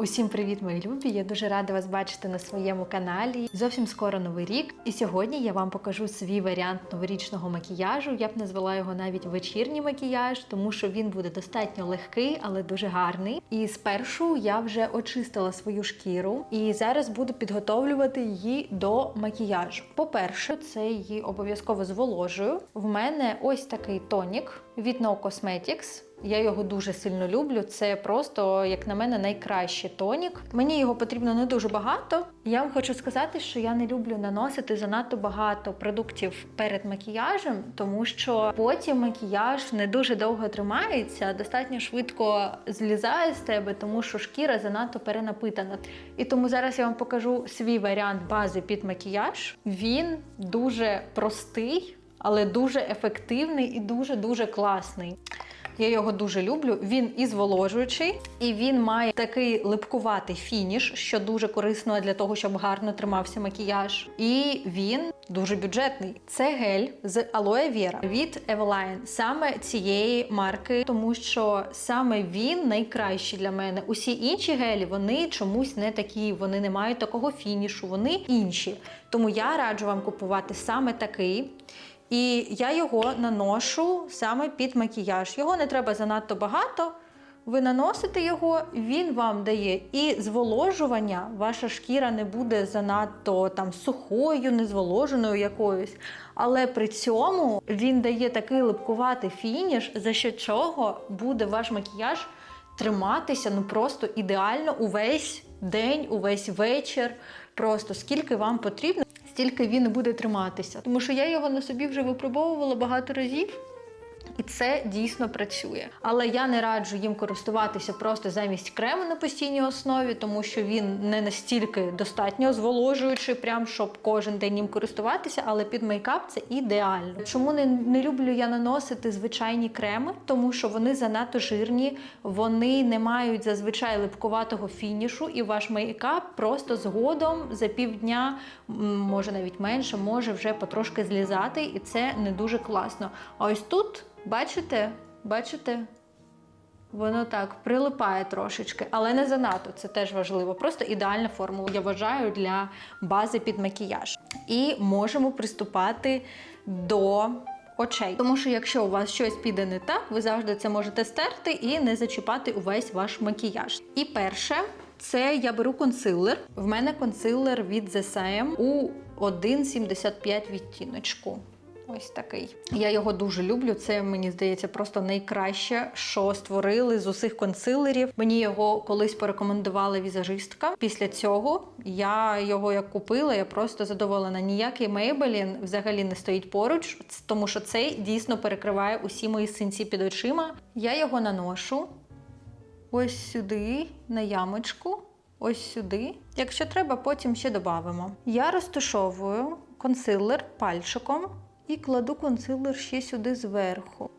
Усім привіт, мої любі! Я дуже рада вас бачити на своєму каналі. Зовсім скоро новий рік, і сьогодні я вам покажу свій варіант новорічного макіяжу. Я б назвала його навіть вечірній макіяж, тому що він буде достатньо легкий, але дуже гарний. І спершу я вже очистила свою шкіру і зараз буду підготовлювати її до макіяжу. По-перше, це її обов'язково зволожую. В мене ось такий тонік від No Cosmetics. Я його дуже сильно люблю. Це просто, як на мене, найкращий тонік. Мені його потрібно не дуже багато. Я вам хочу сказати, що я не люблю наносити занадто багато продуктів перед макіяжем, тому що потім макіяж не дуже довго тримається, достатньо швидко злізає з тебе, тому що шкіра занадто перенапитана. І тому зараз я вам покажу свій варіант бази під макіяж. Він дуже простий, але дуже ефективний і дуже дуже класний. Я його дуже люблю. Він і зволожуючий, і він має такий липкуватий фініш, що дуже корисно для того, щоб гарно тримався макіяж. І він дуже бюджетний. Це гель з алоe Vera від Eveline, саме цієї марки, тому що саме він найкращий для мене. Усі інші гелі вони чомусь не такі, вони не мають такого фінішу, вони інші. Тому я раджу вам купувати саме такий. І я його наношу саме під макіяж. Його не треба занадто багато. Ви наносите його, він вам дає і зволожування, ваша шкіра не буде занадто там сухою, незволоженою якоюсь. Але при цьому він дає такий липкуватий фініш, за що чого буде ваш макіяж триматися ну просто ідеально увесь день, увесь вечір. Просто скільки вам потрібно стільки він буде триматися. Тому що я його на собі вже випробовувала багато разів. І це дійсно працює. Але я не раджу їм користуватися просто замість крему на постійній основі, тому що він не настільки достатньо зволожуючий, прям щоб кожен день їм користуватися, але під мейкап це ідеально. Чому не, не люблю я наносити звичайні креми? Тому що вони занадто жирні, вони не мають зазвичай липкуватого фінішу, і ваш мейкап просто згодом за півдня, може навіть менше, може вже потрошки злізати, і це не дуже класно. А ось тут. Бачите? Бачите? Воно так прилипає трошечки, але не занадто, це теж важливо. Просто ідеальна формула, я вважаю, для бази під макіяж. І можемо приступати до очей. Тому що якщо у вас щось піде не так, ви завжди це можете стерти і не зачіпати увесь ваш макіяж. І перше, це я беру консилер. В мене консилер від The Same у 1,75 відтіночку. Ось такий. Я його дуже люблю. Це мені здається просто найкраще, що створили з усіх консилерів. Мені його колись порекомендувала візажистка. Після цього я його як купила, я просто задоволена. Ніякий Maybelline взагалі не стоїть поруч, тому що цей дійсно перекриває усі мої синці під очима. Я його наношу ось сюди, на ямочку. Ось сюди. Якщо треба, потім ще додамо. Я розташовую консилер пальчиком і кладу консилер ще сюди зверху.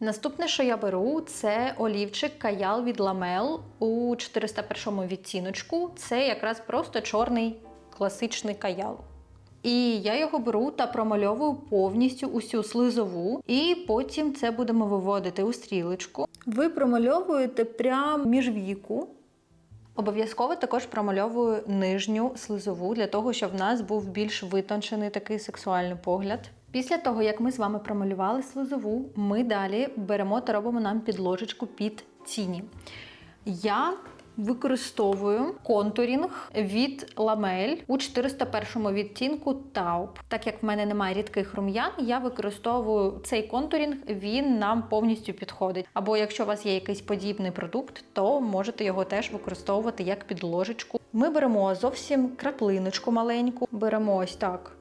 Наступне, що я беру, це олівчик каял від Ламел у 401 відтіночку. Це якраз просто чорний класичний каял. І я його беру та промальовую повністю усю слизову, і потім це будемо виводити у стрілочку. Ви промальовуєте прямо між віку. Обов'язково також промальовую нижню слизову для того, щоб в нас був більш витончений такий сексуальний погляд. Після того, як ми з вами промалювали слизову, ми далі беремо та робимо нам підложечку під тіні. Я використовую контурінг від ламель у 401 відтінку Тауп. Так як в мене немає рідких рум'ян, я використовую цей контурінг, він нам повністю підходить. Або якщо у вас є якийсь подібний продукт, то можете його теж використовувати як підложечку. Ми беремо зовсім краплиночку маленьку, беремо ось так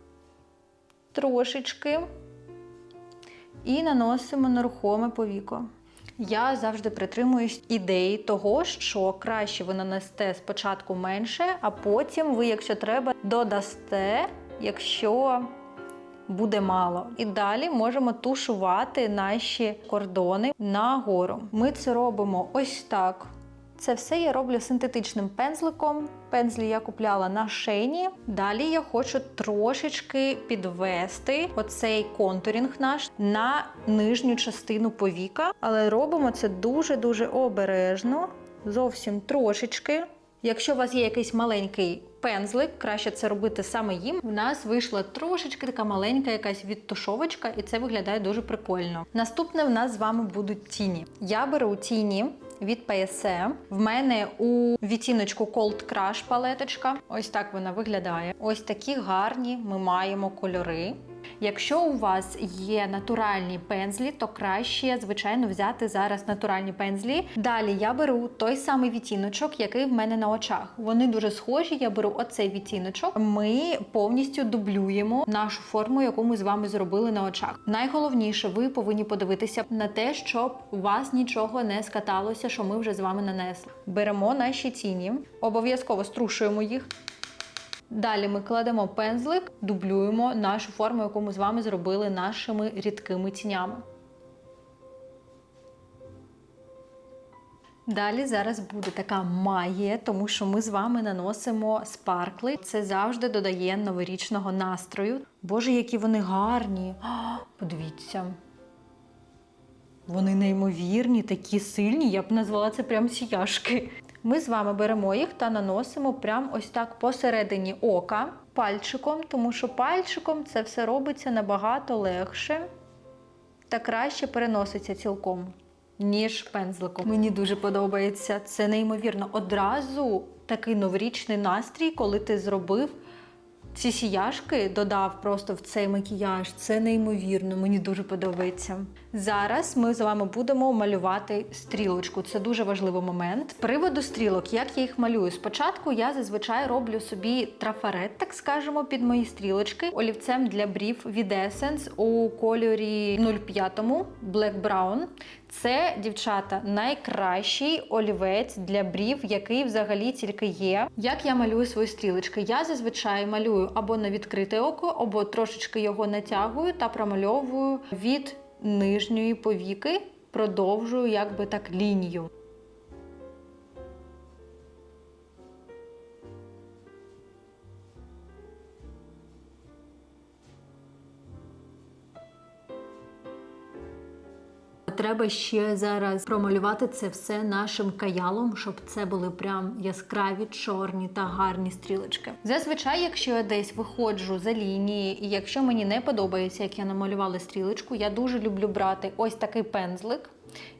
трошечки і наносимо на рухоме повіко. Я завжди притримуюсь ідеї того, що краще ви нанесете спочатку менше, а потім ви, якщо треба, додасте, якщо буде мало. І далі можемо тушувати наші кордони нагору. Ми це робимо ось так. Це все я роблю синтетичним пензликом. Пензлі я купляла на шейні. Далі я хочу трошечки підвести оцей контурінг наш на нижню частину повіка, але робимо це дуже-дуже обережно. зовсім трошечки. Якщо у вас є якийсь маленький пензлик, краще це робити саме їм. У нас вийшла трошечки така маленька якась відтушовочка, і це виглядає дуже прикольно. Наступне в нас з вами будуть тіні. Я беру тіні від PSE. В мене у відтіночку Cold Crush палеточка. Ось так вона виглядає. Ось такі гарні ми маємо кольори. Якщо у вас є натуральні пензлі, то краще, звичайно, взяти зараз натуральні пензлі. Далі я беру той самий відтіночок, який в мене на очах. Вони дуже схожі. Я беру оцей відтіночок. Ми повністю дублюємо нашу форму, яку ми з вами зробили на очах. Найголовніше, ви повинні подивитися на те, щоб у вас нічого не скаталося, що ми вже з вами нанесли. Беремо наші тіні, обов'язково струшуємо їх. Далі ми кладемо пензлик, дублюємо нашу форму, яку ми з вами зробили нашими рідкими тінями. Далі зараз буде така магія, тому що ми з вами наносимо спаркли. Це завжди додає новорічного настрою. Боже, які вони гарні! А, подивіться. Вони неймовірні, такі сильні, я б назвала це прям сіяшки. Ми з вами беремо їх та наносимо прямо ось так посередині ока пальчиком, тому що пальчиком це все робиться набагато легше та краще переноситься цілком, ніж пензликом. Мені дуже подобається. Це неймовірно. Одразу такий новорічний настрій, коли ти зробив. Ці сіяшки додав просто в цей макіяж. Це неймовірно, мені дуже подобається. Зараз ми з вами будемо малювати стрілочку. Це дуже важливий момент. З приводу стрілок, як я їх малюю? Спочатку я зазвичай роблю собі трафарет, так скажемо, під мої стрілочки олівцем для брів від Essence у кольорі 05 Black Brown. Це, дівчата, найкращий олівець для брів, який взагалі тільки є. Як я малюю свої стрілочки? Я зазвичай малюю або на відкрите око, або трошечки його натягую та промальовую від нижньої повіки, продовжую якби так лінію. Треба ще зараз промалювати це все нашим каялом, щоб це були прям яскраві, чорні та гарні стрілочки. Зазвичай, якщо я десь виходжу за лінії, і якщо мені не подобається, як я намалювала стрілочку, я дуже люблю брати ось такий пензлик.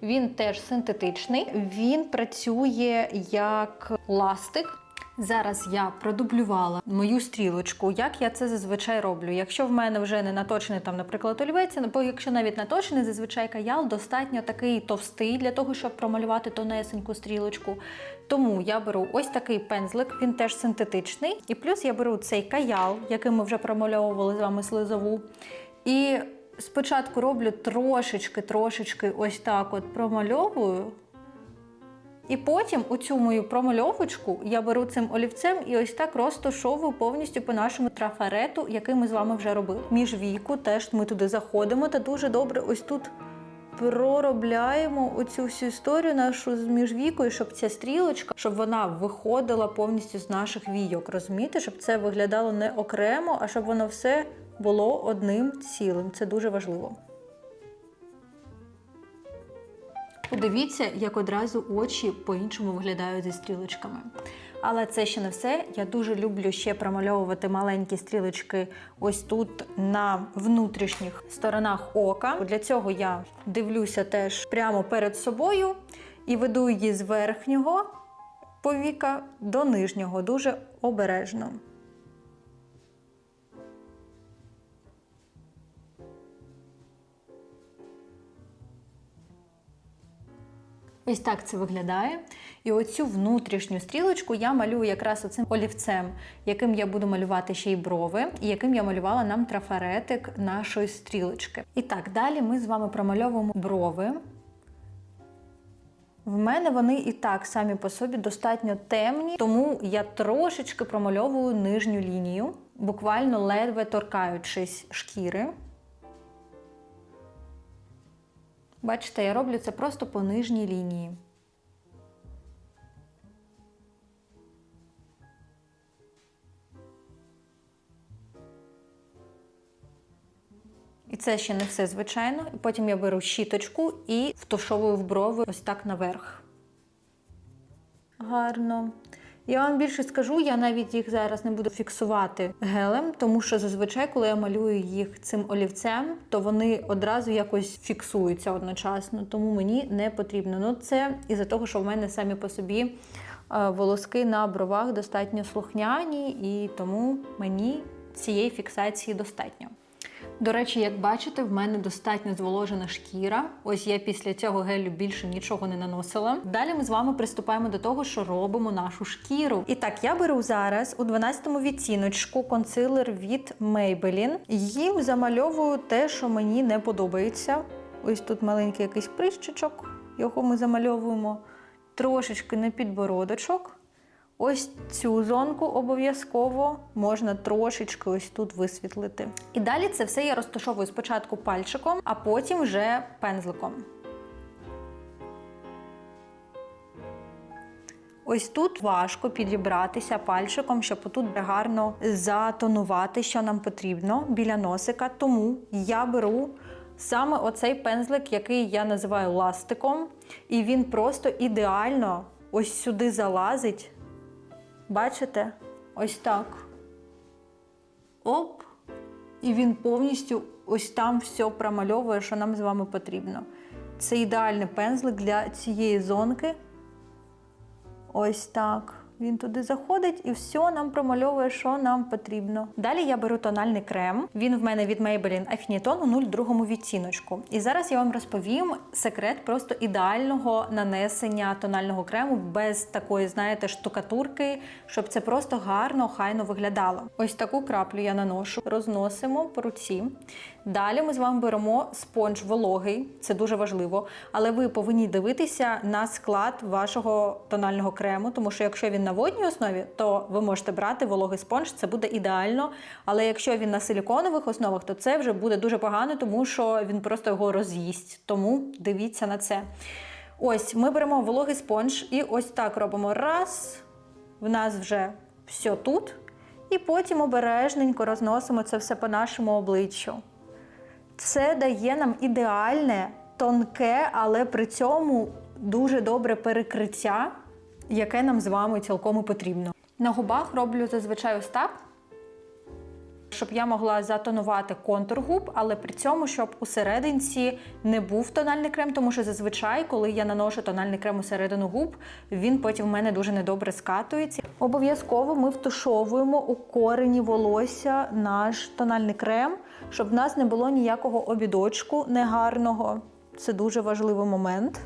Він теж синтетичний, він працює як ластик. Зараз я продублювала мою стрілочку, як я це зазвичай роблю. Якщо в мене вже не наточений там, наприклад, олівець, або якщо навіть наточений, зазвичай каял достатньо такий товстий для того, щоб промалювати тонесеньку стрілочку. Тому я беру ось такий пензлик, він теж синтетичний. І плюс я беру цей каял, яким ми вже промальовували з вами слизову. І спочатку роблю трошечки-трошечки ось так от промальовую. І потім у цю мою промальовочку я беру цим олівцем і ось так розташовую повністю по нашому трафарету, який ми з вами вже робили. Між віку теж ми туди заходимо та дуже добре ось тут проробляємо оцю всю історію нашу з міжвікою, щоб ця стрілочка, щоб вона виходила повністю з наших війок. Розумієте, щоб це виглядало не окремо, а щоб воно все було одним цілим. Це дуже важливо. Подивіться, як одразу очі по-іншому виглядають зі стрілочками. Але це ще не все. Я дуже люблю ще промальовувати маленькі стрілочки ось тут на внутрішніх сторонах ока. Для цього я дивлюся теж прямо перед собою і веду її з верхнього повіка до нижнього, дуже обережно. Ось так це виглядає. І оцю внутрішню стрілочку я малюю якраз оцим олівцем, яким я буду малювати ще й брови, і яким я малювала нам трафаретик нашої стрілочки. І так, далі ми з вами промальовуємо брови. В мене вони і так самі по собі достатньо темні, тому я трошечки промальовую нижню лінію, буквально ледве торкаючись шкіри. Бачите, я роблю це просто по нижній лінії. І це ще не все, звичайно. Потім я беру щіточку і втушовую в брови ось так наверх. гарно. Я вам більше скажу, я навіть їх зараз не буду фіксувати гелем, тому що зазвичай, коли я малюю їх цим олівцем, то вони одразу якось фіксуються одночасно, тому мені не потрібно. Ну це із-за того, що в мене самі по собі е, волоски на бровах достатньо слухняні, і тому мені цієї фіксації достатньо. До речі, як бачите, в мене достатньо зволожена шкіра. Ось я після цього гелю більше нічого не наносила. Далі ми з вами приступаємо до того, що робимо нашу шкіру. І так, я беру зараз у 12-му відтіночку консилер від Maybelline. Їм замальовую те, що мені не подобається. Ось тут маленький якийсь прищичок, його ми замальовуємо трошечки на підбородочок. Ось цю зонку обов'язково можна трошечки ось тут висвітлити. І далі це все я розташовую спочатку пальчиком, а потім вже пензликом. Ось тут важко підібратися пальчиком, щоб тут гарно затонувати, що нам потрібно біля носика. Тому я беру саме оцей пензлик, який я називаю ластиком, і він просто ідеально ось сюди залазить. Бачите? Ось так. Оп. І він повністю ось там все промальовує, що нам з вами потрібно. Це ідеальний пензлик для цієї зонки. Ось так. Він туди заходить і все нам промальовує, що нам потрібно. Далі я беру тональний крем. Він в мене від Maybelline Affinitone у 02 відтіночку. І зараз я вам розповім секрет просто ідеального нанесення тонального крему без такої, знаєте, штукатурки, щоб це просто гарно, хайно виглядало. Ось таку краплю я наношу, розносимо по руці. Далі ми з вами беремо спонж вологий, це дуже важливо, але ви повинні дивитися на склад вашого тонального крему, тому що якщо він на водній основі, то ви можете брати вологий спонж, це буде ідеально. Але якщо він на силіконових основах, то це вже буде дуже погано, тому що він просто його роз'їсть. Тому дивіться на це. Ось ми беремо вологий спонж і ось так робимо раз. В нас вже все тут. І потім обережненько розносимо це все по нашому обличчю. Це дає нам ідеальне, тонке, але при цьому дуже добре перекриття, яке нам з вами цілком і потрібно. На губах роблю зазвичай ось так, щоб я могла затонувати контур губ, але при цьому, щоб у серединці не був тональний крем, тому що зазвичай, коли я наношу тональний крем у середину губ, він потім в мене дуже недобре скатується. Обов'язково ми втушовуємо у корені волосся наш тональний крем, щоб в нас не було ніякого обідочку негарного. Це дуже важливий момент.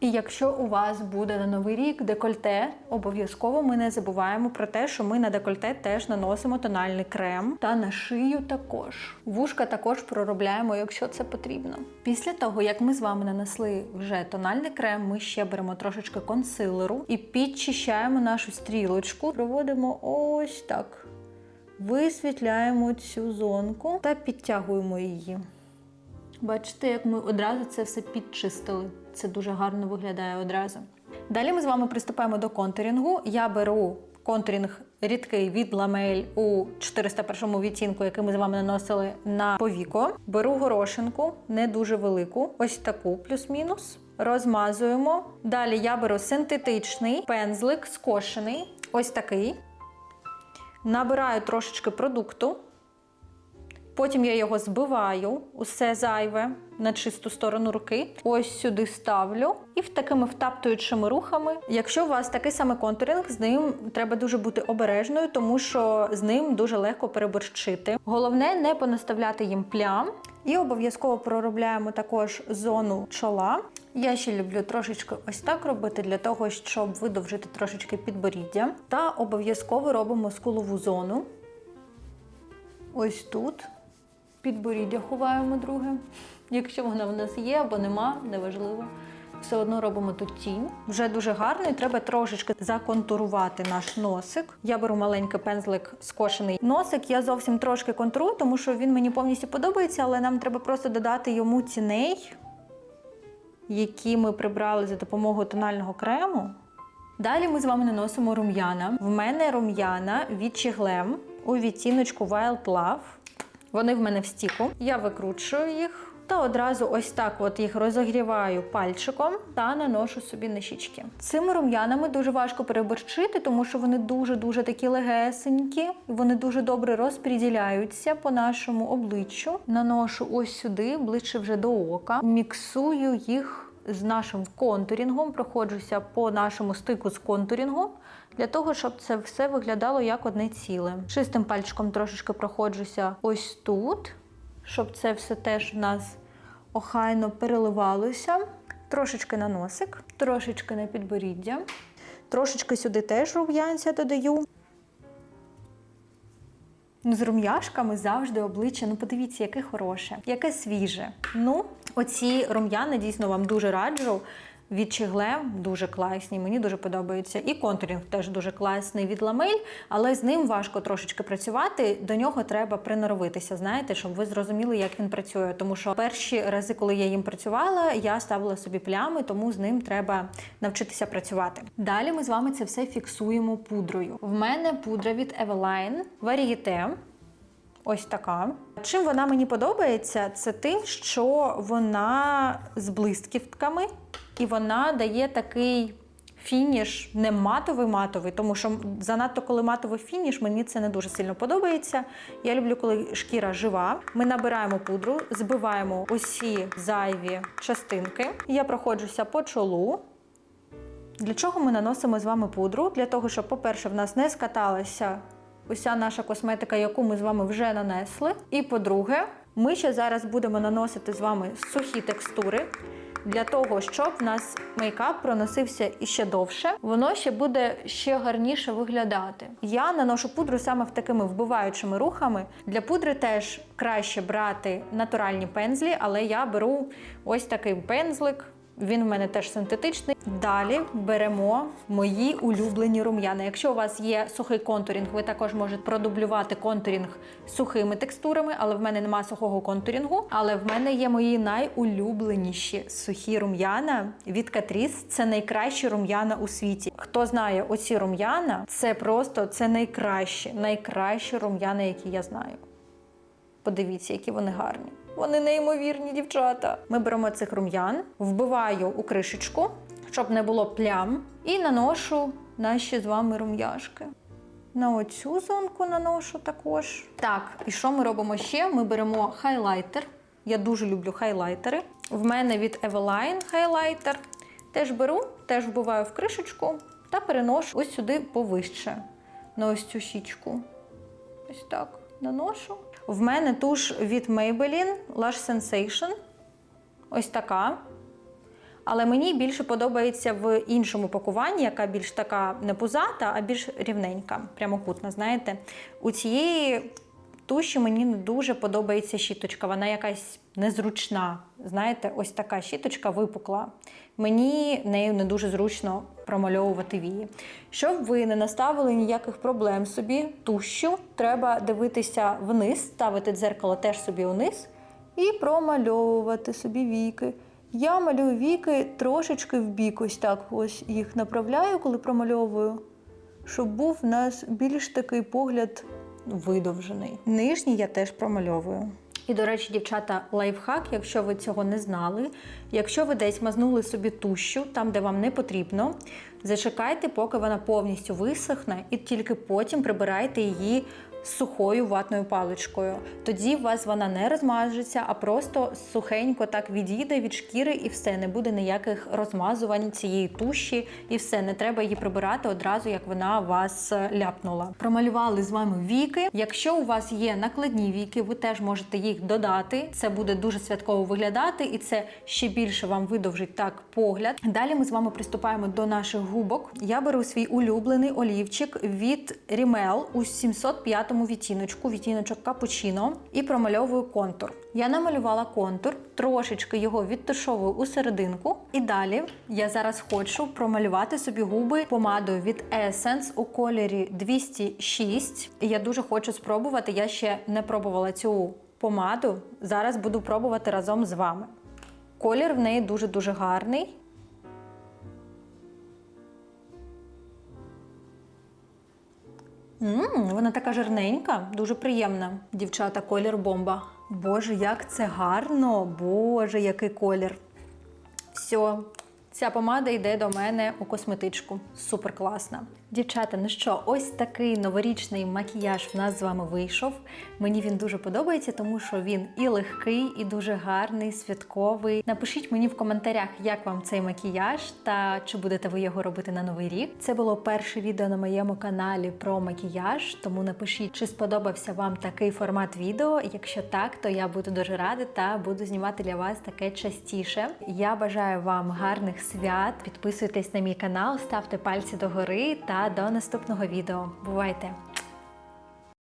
І якщо у вас буде на новий рік декольте, обов'язково ми не забуваємо про те, що ми на декольте теж наносимо тональний крем та на шию також. Вушка також проробляємо, якщо це потрібно. Після того, як ми з вами нанесли вже тональний крем, ми ще беремо трошечки консилеру і підчищаємо нашу стрілочку, проводимо ось так. Висвітляємо цю зонку та підтягуємо її. Бачите, як ми одразу це все підчистили. Це дуже гарно виглядає одразу. Далі ми з вами приступаємо до контурінгу. Я беру контурінг рідкий від ламель у 401 відтінку, який ми з вами наносили на повіко. Беру горошинку, не дуже велику, ось таку, плюс-мінус. Розмазуємо. Далі я беру синтетичний пензлик, скошений, ось такий. Набираю трошечки продукту. Потім я його збиваю, усе зайве на чисту сторону руки. Ось сюди ставлю. І в такими втаптуючими рухами. Якщо у вас такий самий контуринг, з ним треба дуже бути обережною, тому що з ним дуже легко переборщити. Головне не понаставляти їм плям. І обов'язково проробляємо також зону чола. Я ще люблю трошечки ось так робити, для того, щоб видовжити трошечки підборіддя. Та обов'язково робимо скулову зону. Ось тут. Підборіддя ховаємо друге. Якщо вона в нас є або нема, неважливо. Все одно робимо тут тінь. Вже дуже гарно і треба трошечки законтурувати наш носик. Я беру маленький пензлик скошений носик. Я зовсім трошки контурую, тому що він мені повністю подобається, але нам треба просто додати йому тіней, які ми прибрали за допомогою тонального крему. Далі ми з вами наносимо рум'яна. В мене рум'яна від Чіглем у відтіночку Wild Love. Вони в мене в стіку. Я викручую їх та одразу ось так от їх розогріваю пальчиком та наношу собі на щічки. Цими рум'янами дуже важко переборчити, тому що вони дуже-дуже такі легесенькі, вони дуже добре розподіляються по нашому обличчю. Наношу ось сюди, ближче вже до ока, міксую їх з нашим контурінгом, проходжуся по нашому стику з контурінгом. Для того, щоб це все виглядало як одне ціле. Шистим пальчиком трошечки проходжуся ось тут, щоб це все теж в нас охайно переливалося. Трошечки на носик, трошечки на підборіддя. Трошечки сюди теж рум'янця додаю. Ну, з рум'яшками завжди обличчя. Ну, подивіться, яке хороше, яке свіже. Ну, оці рум'яни дійсно вам дуже раджу. Від Чігле дуже класні, мені дуже подобаються. І контурінг теж дуже класний від ламель, але з ним важко трошечки працювати. До нього треба приноровитися, знаєте, щоб ви зрозуміли, як він працює. Тому що перші рази, коли я їм працювала, я ставила собі плями, тому з ним треба навчитися працювати. Далі ми з вами це все фіксуємо пудрою. В мене пудра від Eveline Varieté. Ось така. Чим вона мені подобається, це тим, що вона з блискітками, і вона дає такий фініш, не матовий-матовий, тому що занадто коли матовий фініш, мені це не дуже сильно подобається. Я люблю, коли шкіра жива. Ми набираємо пудру, збиваємо усі зайві частинки. Я проходжуся по чолу. Для чого ми наносимо з вами пудру? Для того, щоб, по-перше, в нас не скаталася уся наша косметика, яку ми з вами вже нанесли. І по-друге, ми ще зараз будемо наносити з вами сухі текстури. Для того, щоб в нас мейкап проносився іще довше, воно ще буде ще гарніше виглядати. Я наношу пудру саме в такими вбиваючими рухами. Для пудри теж краще брати натуральні пензлі, але я беру ось такий пензлик. Він в мене теж синтетичний. Далі беремо мої улюблені рум'яна. Якщо у вас є сухий контурінг, ви також можете продублювати контурінг сухими текстурами, але в мене немає сухого контурінгу. Але в мене є мої найулюбленіші сухі рум'яна від Catrice. Це найкращі рум'яна у світі. Хто знає оці рум'яна, це просто це найкращі, найкращі рум'яна, які я знаю. Подивіться, які вони гарні. Вони неймовірні дівчата. Ми беремо цих рум'ян, вбиваю у кришечку, щоб не було плям, і наношу наші з вами рум'яшки. На оцю зонку наношу також. Так, і що ми робимо ще? Ми беремо хайлайтер. Я дуже люблю хайлайтери. В мене від Eveline хайлайтер. Теж беру, теж вбиваю в кришечку та переношу ось сюди повище. На ось цю щічку. Ось так наношу. В мене туш від Maybelline Lash Sensation. Ось така. Але мені більше подобається в іншому пакуванні, яка більш така не пузата, а більш рівненька, прямокутна. Знаєте, у цієї туші мені не дуже подобається щіточка. Вона якась незручна. Знаєте, ось така щіточка випукла. Мені нею не дуже зручно промальовувати вії. Щоб ви не наставили ніяких проблем собі, тущу, треба дивитися вниз, ставити дзеркало теж собі вниз і промальовувати собі віки. Я малюю віки трошечки в бік, ось так ось їх направляю, коли промальовую, щоб був в нас більш такий погляд видовжений. Нижній я теж промальовую. І, до речі, дівчата, лайфхак, якщо ви цього не знали, якщо ви десь мазнули собі тущу, там, де вам не потрібно, зачекайте, поки вона повністю висохне, і тільки потім прибирайте її сухою ватною паличкою. Тоді у вас вона не розмажеться, а просто сухенько так відійде від шкіри і все, не буде ніяких розмазувань цієї туші, і все, не треба її прибирати одразу, як вона вас е, ляпнула. Промалювали з вами віки. Якщо у вас є накладні віки, ви теж можете їх додати. Це буде дуже святково виглядати, і це ще більше вам видовжить так погляд. Далі ми з вами приступаємо до наших губок. Я беру свій улюблений олівчик від Rimmel у 705 відтіночку, відтіночок капучино, і промальовую контур. Я намалювала контур, трошечки його відтушовую у серединку. І далі я зараз хочу промалювати собі губи помадою від Essence у кольорі 206. І я дуже хочу спробувати. Я ще не пробувала цю помаду. Зараз буду пробувати разом з вами. Колір в неї дуже-дуже гарний. Ммм, вона така жирненька, дуже приємна. Дівчата, колір бомба. Боже, як це гарно! Боже, який колір. Все, ця помада йде до мене у косметичку. Супер класна. Дівчата, ну що, ось такий новорічний макіяж в нас з вами вийшов. Мені він дуже подобається, тому що він і легкий, і дуже гарний, святковий. Напишіть мені в коментарях, як вам цей макіяж та чи будете ви його робити на новий рік. Це було перше відео на моєму каналі про макіяж, тому напишіть, чи сподобався вам такий формат відео. Якщо так, то я буду дуже рада та буду знімати для вас таке частіше. Я бажаю вам гарних свят. Підписуйтесь на мій канал, ставте пальці догори та до наступного відео. Бувайте!